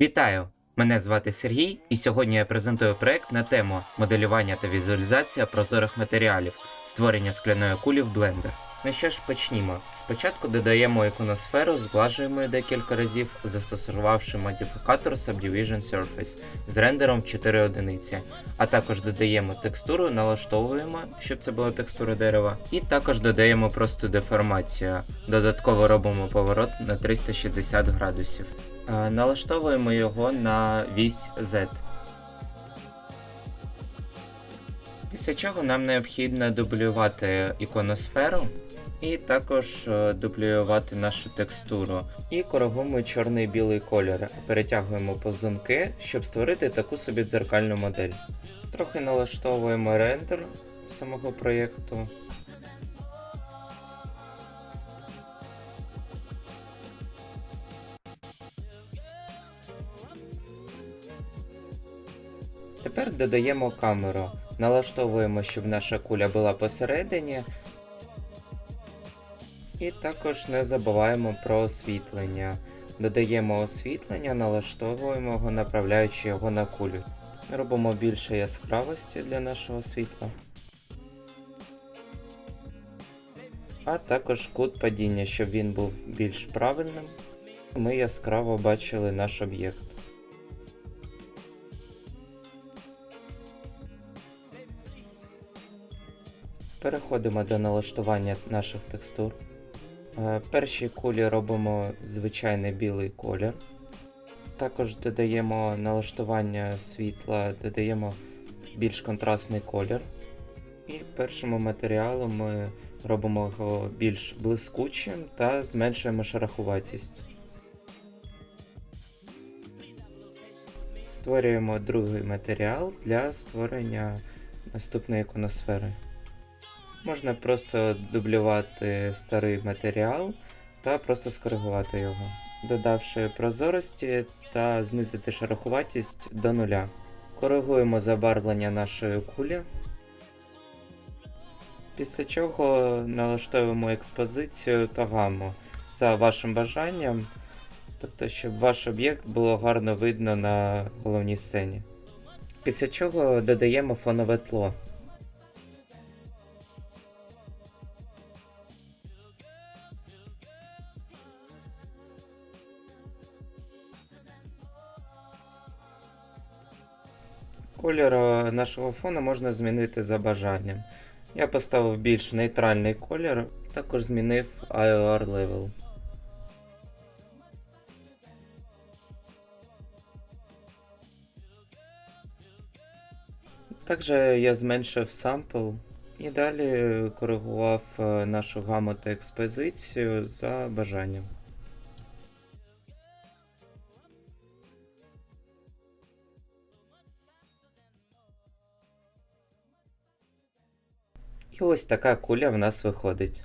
Вітаю! Мене звати Сергій, і сьогодні я презентую проект на тему моделювання та візуалізація прозорих матеріалів, створення скляної кулі в Blender. Ну що ж, почнімо. Спочатку додаємо іконосферу, зглажуємо її декілька разів, застосувавши модифікатор Subdivision Surface з рендером в 4 одиниці, а також додаємо текстуру, налаштовуємо, щоб це була текстура дерева, і також додаємо просту деформацію. Додатково робимо поворот на 360 градусів. Е, Налаштовуємо його на вісь Z. Після чого нам необхідно дублювати іконосферу і також е, дублювати нашу текстуру. І коригуємо чорний і білий кольор. Перетягуємо позунки, щоб створити таку собі дзеркальну модель. Трохи налаштовуємо рендер самого проєкту. Тепер додаємо камеру, налаштовуємо, щоб наша куля була посередині. І також не забуваємо про освітлення. Додаємо освітлення, налаштовуємо його, направляючи його на кулю. Робимо більше яскравості для нашого світла. А також кут падіння, щоб він був більш правильним. Ми яскраво бачили наш об'єкт. Переходимо до налаштування наших текстур. Е, Першій кулі робимо звичайний білий колір. Також додаємо налаштування світла, додаємо більш контрастний колір. І першому матеріалу ми робимо його більш блискучим та зменшуємо шероховатість. Створюємо другий матеріал для створення наступної іконосфери. Можна просто дублювати старий матеріал та просто скоригувати його, додавши прозорості та знизити шероховатість до нуля. Коригуємо забарвлення нашої кулі. Після чого налаштовуємо експозицію та гамму за вашим бажанням, тобто, щоб ваш об'єкт було гарно видно на головній сцені. Після чого додаємо фонове тло. Колір нашого фону можна змінити за бажанням. Я поставив більш нейтральний колір, також змінив IOR level. Також я зменшив сампл і далі коригував е, нашу гаму та експозицію за бажанням. І ось така куля в нас виходить.